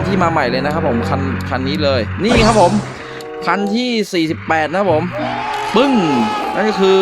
นที่มาใหม่เลยนะครับผมคันคันนี้เลย นี่ครับผม คันที่ 48 นะครับผม ปึ้ง นั่นก็คือ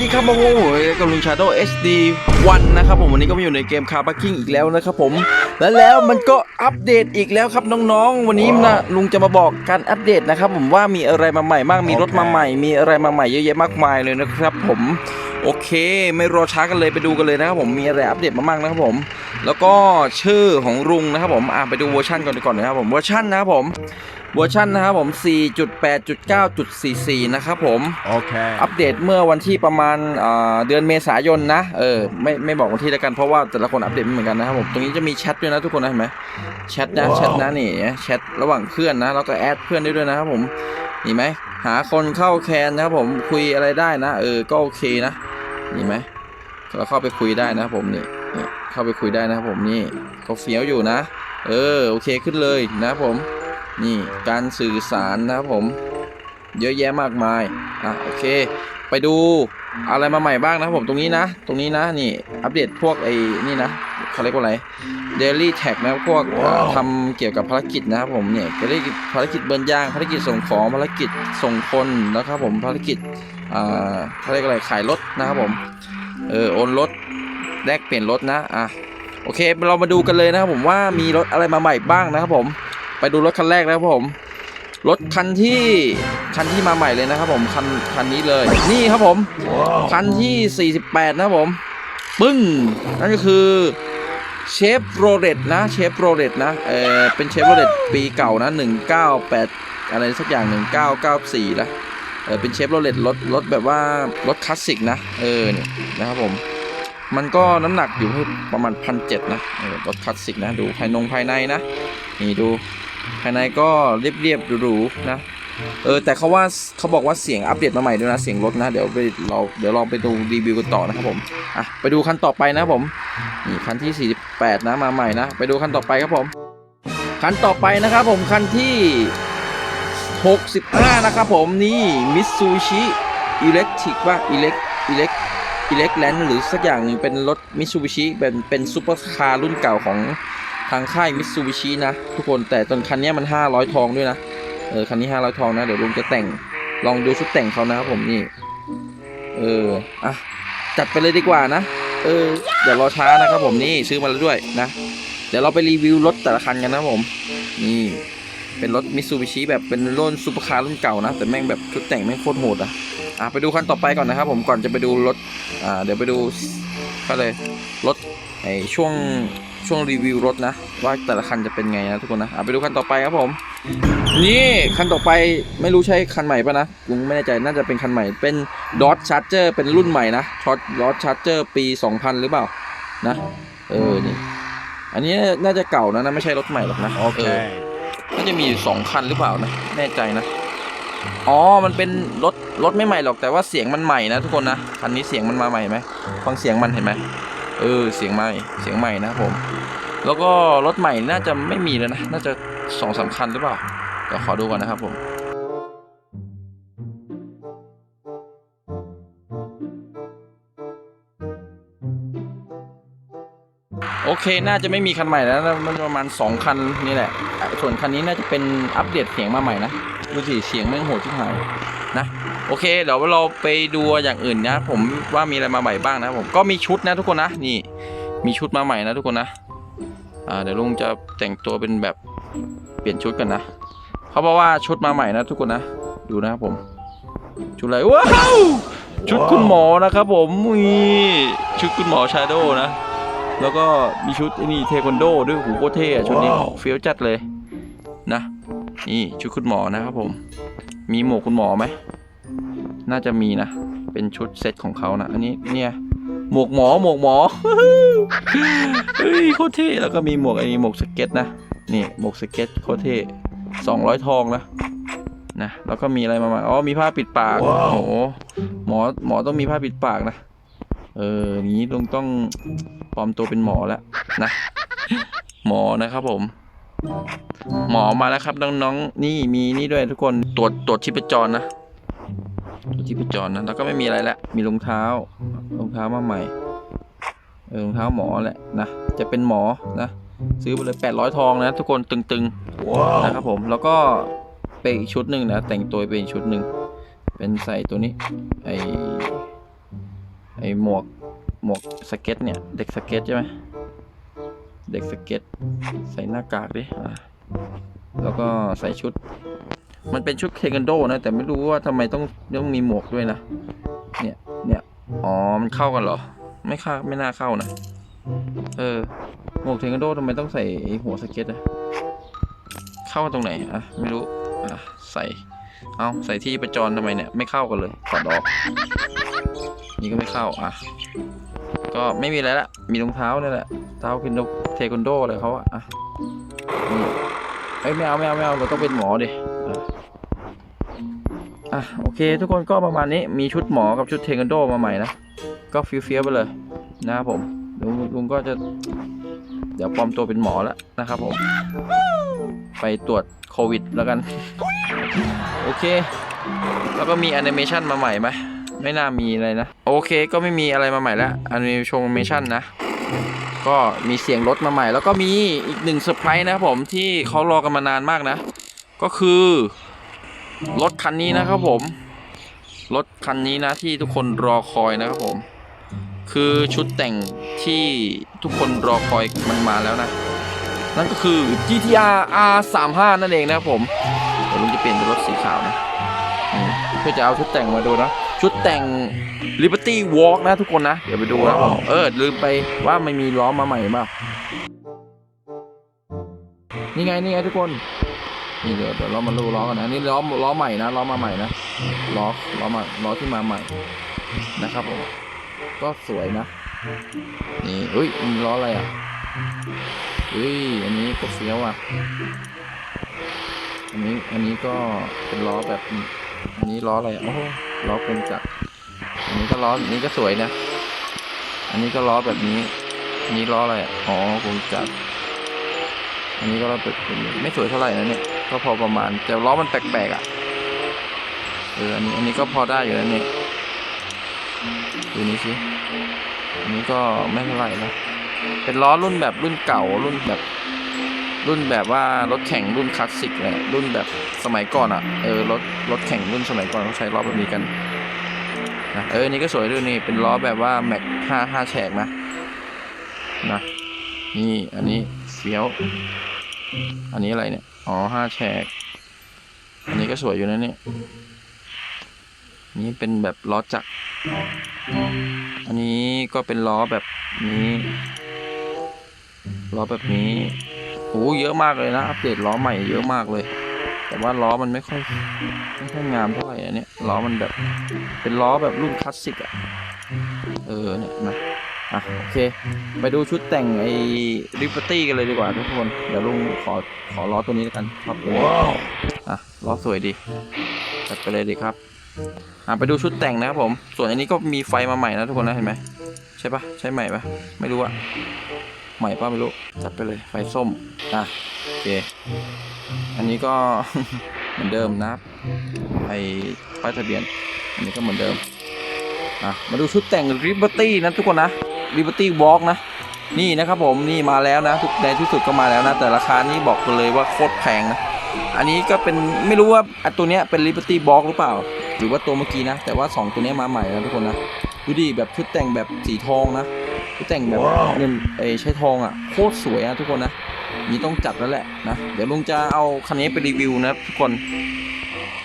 ดีครับผมผมกับลุงชาโด HD 1นะครับผมวันนี้ก็มาอยู่ในเกมคาร์บัคกิ้งอีกแล้วนะครับผม และแล้วมันก็อัปเดตอีกแล้วครับน้องๆ วันนี้นะลุงจะมาบอกการอัปเดตนะครับผมว่ามีอะไรมาใหม่บ้างมีรถมาใหม่ มีอะไรมาใหม่เยอะแยะมากมายเลยนะครับผมโอเค ไม่รอช้ากันเลยไปดูกันเลยนะครับผมมีอะไรอัปเดตมาบ้างนะครับผม แล้วก็ชื่อของลุงนะครับผมอะไปดูเวอร์ชันก่อนดีก่อนนะครับผมเวอร์ชันนะครับผม เวอร์ชันนะครับผม 4.8.9.44 นะครับผม Okay. อัปเดตเมื่อวันที่ประมาณอ่าเดือนเมษายนนะ เออ ไม่ไม่บอกวันที่แล้วกันเพราะว่าแต่ละคนอัปเดตไม่เหมือนกันนะครับผม ตรงนี้จะมีแชทด้วยนะทุกคนนะเห็นไหมแชทนะแชทนะนี่แชทระหว่างเพื่อนนะแล้วก็แอดเพื่อนได้ด้วยนะครับผมนี่ไหมหาคนเข้าแคนนะครับผมคุยอะไรได้นะ เออก็โอเคนะนี่ไหมเราเข้าไปคุยได้นะครับผมนี่นี่เข้าไปคุยได้นะครับผมนี่ก็เฟี้ยวอยู่นะ เออโอเคขึ้นเลยนะครับผม นี่การสื่อสารนะครับผม เยอะแยะมากมายอะโอเค ไปดูอะไรมาใหม่บ้างนะครับผมตรงนี้นะ ตรงนี้นะนี่อัปเดตพวกไอ้นี่นะเขาเรียกว่าอะไร Daily Tag นะพวกเอ่อทำเกี่ยวกับภารกิจนะครับผมเนี่ยภารกิจภารกิจเบิร์นยางภารกิจส่งของภารกิจส่งคนนะครับผมภารกิจอ่าเขาเรียกอะไรขายรถนะครับผมเออโอนรถแลกเปลี่ยนรถนะอะโอเค เรามาดูกันเลยนะครับผมว่ามีรถอะไรมาใหม่บ้างนะครับผม ไปดูรถคันแรกนะครับผม รถคันที่คันที่มาใหม่เลยนะครับผมคันคันนี้เลย นี่ครับผม คันที่ 48 นะครับผม ปึ้ง นั่นก็คือเชฟโรเลตนะเชฟโรเลตนะเออเป็นเชฟโรเลตปีเก่านะ 198 อะไรสักอย่าง 1994ละเออเป็นเชฟโรเลตรถรถแบบว่ารถคลาสสิกนะ เออเนี่ยนะครับผม มันก็น้ำหนักอยู่ที่ประมาณพันเนะเออรถคลาสสิกนะ ดูภายนงภายในนะ นี่ดู ภายในก็เรียบๆหรูๆนะเออแต่เขาว่าเขาบอกว่าเสียงอัปเดตมาใหม่ด้วยนะเสียงรถนะเดี๋ยวไปเราเดี๋ยวลองไปดูรีวิวกันต่อนะครับผมอะไปดูคันต่อไปนะผมนี่คันที่ 48 นะมาใหม่นะ ไปดูคันต่อไปครับผม คันต่อไปนะครับผมคันที่ 65 นะครับผมนี่มิตซูชิอิเล็กทริกว่าอิเล็กอิเล็กอิเล็กแลนหรือสักอย่างหนึ่งเป็นรถมิตซูบิชิเป็นเป็นซูเปอร์คาร์รุ่นเก่าของ ทางค่ายมิตซูบิชินะ ทุกคนแต่ตอนคันนี้มัน 500 ทองด้วยนะ เออคันนี้ 500 ทองนะ เดี๋ยวลุงจะแต่งลองดูชุดแต่งเขานะครับผมนี่ เอออะจัดไปเลยดีกว่านะ เออเดี๋ยวรอช้านะครับผมนี่ซื้อมาแล้วด้วยนะ เดี๋ยวเราไปรีวิวรถแต่ละคันกันนะผม นี่เป็นรถมิตซูบิชิแบบเป็นรุ่นซูเปอร์คาร์รุ่นเก่านะ แต่แม่งแบบชุดแต่งแม่งโคตรโหดอะอะไปดูคันต่อไปก่อนนะครับผมก่อนจะไปดูรถอ่าเดี๋ยวไปดูก็เลยรถไอช่วง ช่วงรีวิวรถนะ ว่าแต่ละคันจะเป็นไงนะทุกคนนะอะไปดูคันต่อไปครับผม นี่คันต่อไปไม่รู้ใช่คันใหม่ปะนะลุงไม่แน่ใจน่าจะเป็นคันใหม่เป็น Dodge Charger เป็นรุ่นใหม่นะช็อต Dodge Charger ปี 2000 หรือเปล่านะ เออนี่อันนี้น่าจะเก่านะนะไม่ใช่รถใหม่หรอกนะเออ Okay. น่าจะมีอยู่สองคันหรือเปล่านะแน่ใจนะอ๋อ มันเป็นรถรถไม่ใหม่หรอกแต่ว่าเสียงมันใหม่นะทุกคนนะคันนี้เสียงมันมาใหม่ไหมฟังเสียงมันเห็นไหม เออเสียงใหม่เสียงใหม่นะครับผม แล้วก็รถใหม่น่าจะไม่มีแล้วนะ น่าจะสองสามคันหรือเปล่าเดี๋ยวขอดูก่อนนะครับผมโอเค น่าจะไม่มีคันใหม่แล้ว มันประมาณ 2 คันนี่แหละอะส่วนคันนี้น่าจะเป็นอัปเดตเสียงมาใหม่นะ ดูสิ เสียงแม่งโหดที่หาย นะโอเคเดี๋ยวเราไปดูอย่างอื่นนะ ผมว่ามีอะไรมาใหม่บ้างนะผมก็มีชุดนะทุกคนนะนี่ มีชุดมาใหม่นะทุกคนนะอ่าเดี๋ยวลุงจะแต่งตัวเป็นแบบเปลี่ยนชุดกันนะเขาบอกว่าชุดมาใหม่นะทุกคนนะดูนะครับผมชุดอะไรว้าวชุดคุณหมอนะครับผมนี่ชุดคุณหมอชาโดนะแล้วก็มีชุดไอ้นี่เทควันโดด้วยหูโคตรเท่อะชุดนี้ว้าวเฟี้ยวจัดเลยนะนี่ชุดคุณหมอนะครับผม มีหมวกคุณหมอไหม น่าจะมีนะ เป็นชุดเซตของเขานะ อันนี้เนี่ยหมวกหมอหมวกหมอ เฮ้ยโคตรเท่แล้วก็มีหมวกไอ้นี่หมวกสเก็ตนะ นี่หมวกสเก็ตโคตรเท่สองร้อยทองนะนะแล้วก็มีอะไรมาใหม่อ๋อมีผ้าปิดปากว้าวโอ้โหหมอหมอต้องมีผ้าปิดปากนะ เอออย่างนี้ลุงต้องปลอมตัวเป็นหมอแล้วนะ หมอนะครับผม หมอมาแล้วครับน้องๆ นี่มีนี่ด้วยทุกคนตรวจตรวจชีพจรนะตรวจชีพจรนะแล้วก็ไม่มีอะไรแล้วมีรองเท้ารองเท้ามาใหม่เออรองเท้าหมอแหละนะจะเป็นหมอนะซื้อไปเลย800ทองนะ ทุกคนตึงๆนะครับผมแล้วก็ไปอีกชุดหนึ่งนะแต่งตัวไปอีกชุดหนึ่งเป็นใส่ตัวนี้ไอไอหมวกหมวกสเก็ตเนี่ยเด็กสเก็ตใช่ไหม เด็กสเก็ต ใส่หน้ากากดิอะแล้วก็ใส่ชุด มันเป็นชุดเทควันโดนะ แต่ไม่รู้ว่าทำไมต้องต้องมีหมวกด้วยนะ เนี่ย เนี่ย อ๋อ มันเข้ากันเหรอ ไม่เข้าไม่น่าเข้านะ เออ หมวกเทควันโดทำไมต้องใส่หัวสเก็ตอะเข้าตรงไหนอะไม่รู้ อะ ใส่ เอาใส่ที่ประจรทำไมเนี่ย ไม่เข้ากันเลยถอดออก นี่ก็ไม่เข้า อะ ก็ไม่มีอะไรละ มีรองเท้านี่แหละเท้าคินโดเทควันโดอะไรเขาอะเอ้ยไม่เอาไม่เอาไม่เอาเราต้องเป็นหมอดิอะโอเค ทุกคนก็ประมาณนี้มีชุดหมอกับชุดเทควันโดมาใหม่นะก็ฟิวเฟียไปเลยนะครับผมลุงลุงก็จะเดี๋ยวปลอมตัวเป็นหมอแล้วนะครับผม ไปตรวจโควิดแล้วกัน โอเค แล้วก็มีแอนิเมชันมาใหม่ไหม ไม่น่ามีอะไรนะ โอเคก็ไม่มีอะไรมาใหม่แล้วแอนิเมชั่นนะ ก็มีเสียงรถมาใหม่ แล้วก็มีอีกหนึ่งเซอร์ไพรส์นะครับผมที่เขารอกันมานานมากนะ ก็คือ รถคันนี้นะครับผม รถคันนี้นะที่ทุกคนรอคอยนะครับผม คือชุดแต่งที่ทุกคนรอคอยมันมาแล้วนะ นั่นก็คือ GTR R35 นั่นเองนะครับผมเดี๋ยวลุงจะเปลี่ยนเป็นรถสีขาวนะเพื่อจะเอาชุดแต่งมาดูนะ ชุดแต่ง Liberty Walk นะทุกคนนะ เดี๋ยวไปดูนะผมเออ ลืมไปว่ามันมีล้อมาใหม่เปล่านี่ไงนี่ไงทุกคน นี่เดี๋ยวเดี๋ยวเรามาดูล้อกันนะนี่ล้อล้อใหม่นะล้อมาใหม่นะล้อล้อมาล้อที่มาใหม่นะครับผมก็สวยนะ นี่เฮ้ยมีล้ออะไรอะเฮ้ยอันนี้ก็เฟี้ยวอะอันนี้อันนี้ก็เป็นล้อแบบ อันนี้ล้ออะไรอะโอ้โห ล้อกลมจักรอันนี้ก็ล้ออันนี้ก็สวยนะ อันนี้ก็ล้อแบบนี้อันนี้ล้ออะไรอ๋อกลมจักรอันนี้ก็ล้อแบบไม่สวยเท่าไหร่นะเนี่ยก็พอประมาณแต่ล้อมันแปลกๆอะเอออันนี้อันนี้ก็พอได้อยู่แล้วเนี่ยดูนี้สิอันนี้ก็ไม่เท่าไหร่นะเป็นล้อรุ่นแบบรุ่นเก่ารุ่นแบบ รุ่นแบบว่ารถแข่งรุ่นคลาสสิกเลยรุ่นแบบสมัยก่อนอะเออรถรถแข่งรุ่นสมัยก่อนเขาใช้ล้อแบบนี้กันนะเออนี่ก็สวยด้วยนี่เป็นล้อแบบว่าแม็กห้าห้าแฉกนะนะนี่อันนี้เฟี้ยว อันนี้อะไรเนี่ยอ๋อห้าแฉก อันนี้ก็สวยอยู่นะเนี่ยนี่เป็นแบบล้อจักรอันนี้ก็เป็นล้อแบบนี้ ล้อแบบนี้ โอ้เยอะมากเลยนะอัปเดตล้อใหม่เยอะมากเลย แต่ว่าล้อมันไม่ค่อยไม่ค่อยงามเท่าไหร่อันนี้ล้อมันแบบ เป็นล้อแบบรุ่นคลาสสิกอะเออเนี่ยนะอะโอเค ไปดูชุดแต่งไอ้ริปตี้กันเลยดีกว่าทุกคน เดี๋ยวลุงขอขอล้อตัวนี้แล้วกันชอบตัวอะล้อสวยดีจัดไปเลยดีครับอะไปดูชุดแต่งนะครับผม ส่วนอันนี้ก็มีไฟมาใหม่นะทุกคนนะเห็นไหมใช่ปะใช่ใหม่ปะไม่รู้อะ ใหม่ปะไม่รู้ จัดไปเลยไฟส้ม อะ โอเค อันนี้ก็เหมือนเดิมนับไอป้ายทะเบียน อันนี้ก็เหมือนเดิม อะ มาดูชุดแต่ง Liberty นะทุกคนนะ Liberty Walk นะ นี่นะครับผม นี่มาแล้วนะ ทุกในที่สุดก็มาแล้วนะ แต่ราคานี้บอกเลยว่าโคตรแพงนะ อันนี้ก็เป็นไม่รู้ว่าอันตัวเนี้ยเป็น Liberty Walk หรือเปล่า หรือว่าตัวเมื่อกี้นะ แต่ว่า 2 ตัวเนี้ยมาใหม่นะทุกคนนะ ดูดิแบบชุดแต่งแบบสีทองนะ ชุดแต่งแบบเงินไอ้ใช้ทองอะโคตรสวยอะทุกคนนะนี่ต้องจัดแล้วแหละนะเดี๋ยวลุงจะเอาคันนี้ไปรีวิวนะทุกคน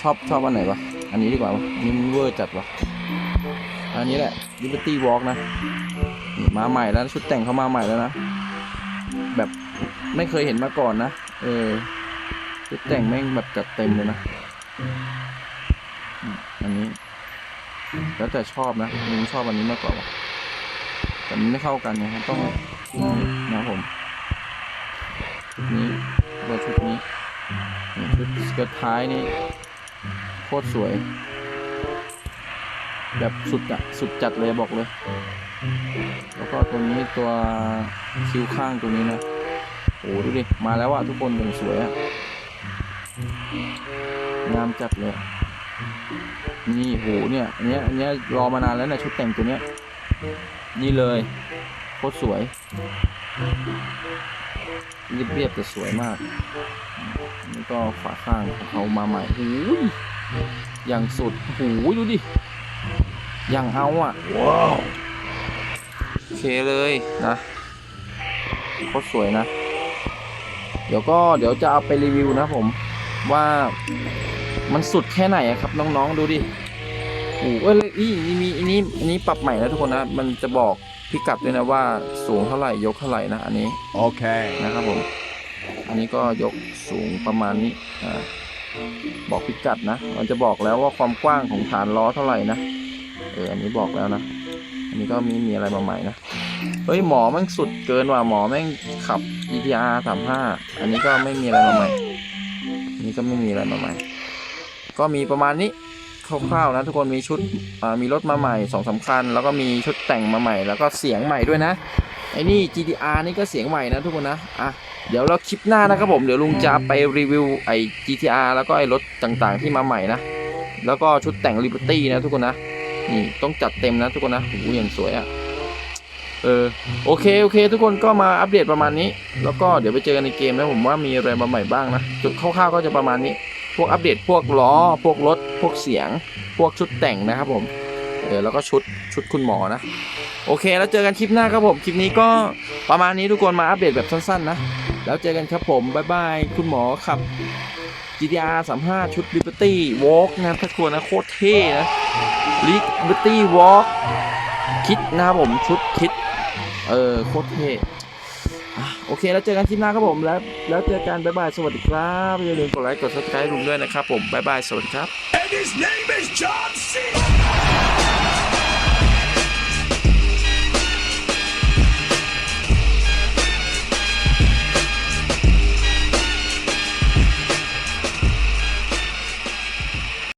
ชอบชอบอันไหนวะอันนี้ดีกว่าวะอันนี้มันเวอร์จัดวะอันนี้แหละ Liberty Walk นะนี่มาใหม่แล้วชุดแต่งเขามาใหม่แล้วนะแบบไม่เคยเห็นมาก่อนนะเออชุดแต่งแม่งแบบจัดเต็มเลยนะอืมอันนี้แล้วแต่ชอบนะลุงชอบอันนี้มากกว่าวะ แต่มันไม่เข้ากันไงครับต้องนี่นะครับผมชุดนี้ตัวชุดนี้นี่ชุดสเกิร์ตท้ายนี่โคตรสวย แบบสุดอะสุดจัดเลยบอกเลย แล้วก็ตัวนี้ตัวคิ้วข้างตัวนี้นะโอ้ดูดิ มาแล้วอะทุกคนอย่างสวยอะงามจัดเลย นี่โหเนี่ยอันเนี้ยอันเนี้ยรอมานานแล้วนะชุดแต่งตัวเนี้ย นี่เลยโคตรสวยเรียบเรียบๆแต่สวยมากนี่ก็ฝาข้างของเขามาใหม่หูยอย่างสุดหูยดูดิ อย่างเอาอะ ว้าว โอเคเลยนะโคตรสวยนะ เดี๋ยวก็เดี๋ยวจะเอาไปรีวิวนะผมว่ามันสุดแค่ไหนอะครับน้องๆดูดิโอ้โหเอ้ยนี่นี่มีอันนี้อันนี้ปรับใหม่นะทุกคนนะ มันจะบอกพิกัดด้วยนะว่าสูงเท่าไหร่ยกเท่าไหร่นะอันนี้ Okay. นะครับผมอันนี้ก็ยกสูงประมาณนี้อ่าบอกพิกัดนะ มันจะบอกแล้วว่าความกว้างของฐานล้อเท่าไหร่นะเอออันนี้บอกแล้วนะอันนี้ก็มีมีอะไรมาใหม่นะเฮ้ยหมอแม่งสุดเกินว่ะหมอแม่งขับ GTR 35 อันนี้ก็ไม่มีอะไรมาใหม่ อันนี้ก็ไม่มีอะไรมาใหม่ ก็มีประมาณนี้ คร่าวๆนะทุกคนมีชุดมีรถมาใหม่สองสาคัญ แล้วก็มีชุดแต่งมาใหม่ แล้วก็เสียงใหม่ด้วยนะไอ้นี่ GTR นี่ก็เสียงใหม่นะทุกคนนะอะเดี๋ยวเราคลิปหน้านะครับผมเดี๋ยวลุงจะไปรีวิวไอ้ GTR แล้วก็ไอ้รถต่างๆที่มาใหม่นะแล้วก็ชุดแต่ง Liberty นะทุกคนนะนี่ต้องจัดเต็มนะทุกคนนะโอ้โหอย่างสวยอะ่ะเออโอเคโอเค ทุกคนก็มาอัปเดตประมาณนี้ แล้วก็เดี๋ยวไปเจอกันในเกมนะผมว่ามีอะไรมาใหม่บ้างนะจุดคร่าวๆก็จะประมาณนี้ พวกอัปเดตพวกล้อ พวกรถ พวกเสียง พวกชุดแต่งนะครับผม เออแล้วก็ชุดชุดคุณหมอนะ โอเค แล้วเจอกันคลิปหน้าครับผม คลิปนี้ก็ประมาณนี้ทุกคนมาอัปเดตแบบสั้นๆนะ แล้วเจอกันครับผม บ๊ายบาย คุณหมอขับ GTR 35 ชุด Liberty Walk นะทุกคนนะโคตรเท่นะ Liberty Walk คิดนะครับผมชุดคิด เออโคตรเท่ โอเคแล้วเจอกันคลิปหน้าครับผมแล้วแล้วเจอกันบ๊ายบายสวัสดีครับอย่าลืมกดไลค์กดซับสไครต์ลุงด้วยนะครับผมบ๊ายบายสวัสดีครับ